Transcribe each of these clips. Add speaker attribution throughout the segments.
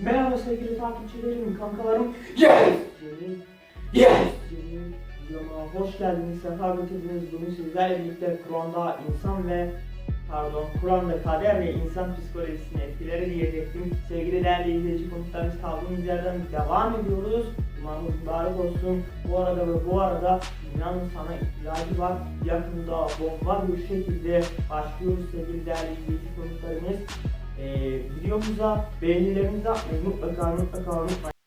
Speaker 1: Merhaba sevgili takipçilerim, kankalarım. Yes! Yes! Videoma hoş geldiniz, sefa getirdiniz. Bugün sizlerle birlikte Kur'an'da insan ve pardon, Kur'an'da kader ve insan psikolojisini etkileri diyecektim. Sevgili değerli izleyici konuklarımız kaldığımız yerden devam ediyoruz. Umarım mübarek olsun. Bu arada ve bu arada dünyanın sana ihtiyacı var. Yakında bomba bir şekilde başlıyoruz sevgili değerli izleyici konuklarımız. Ee, videomuza beğenilerinizi atmayı mutlaka mutlaka unutmayın.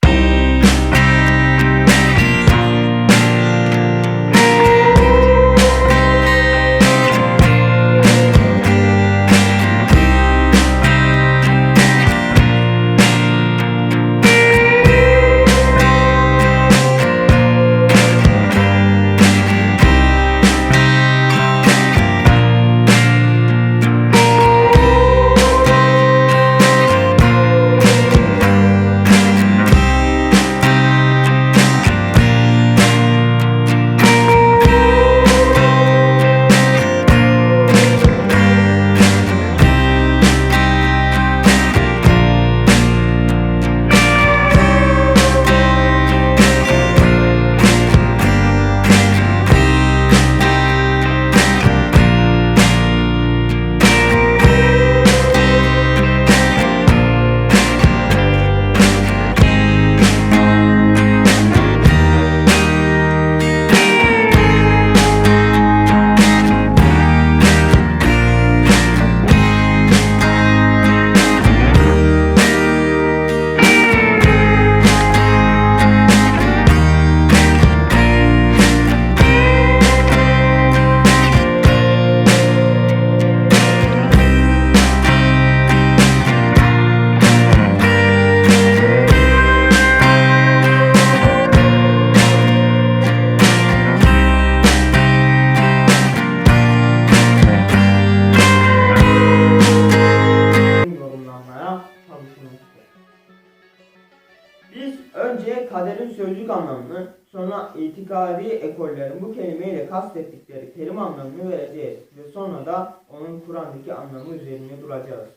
Speaker 1: Biz önce kaderin sözlük anlamını, sonra itikadi ekollerin bu kelimeyle kastettikleri terim anlamını vereceğiz ve sonra da onun Kur'an'daki anlamı üzerine duracağız.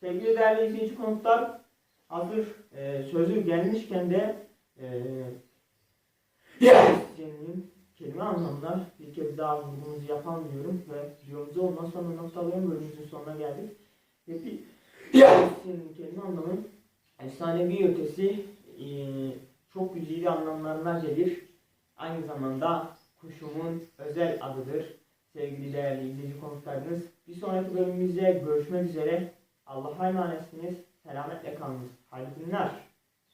Speaker 1: Sevgili değerli izleyici konuklar, hazır e, sözü gelmişken de e, Cemil'in kelime anlamlar bir kez daha vurgumuzu yapalım diyorum ve videomuzu ondan sonra noktalayalım bölümümüzün sonuna geldik. Ve bir senin kelime anlamı efsanevi ötesi e, çok güzide anlamlarına gelir. Aynı zamanda kuşumun özel adıdır. Sevgili değerli izleyici konuklarınız. Bir sonraki bölümümüzde görüşmek üzere. Allah'a emanetsiniz. Selametle kalınız. Hayırlı günler.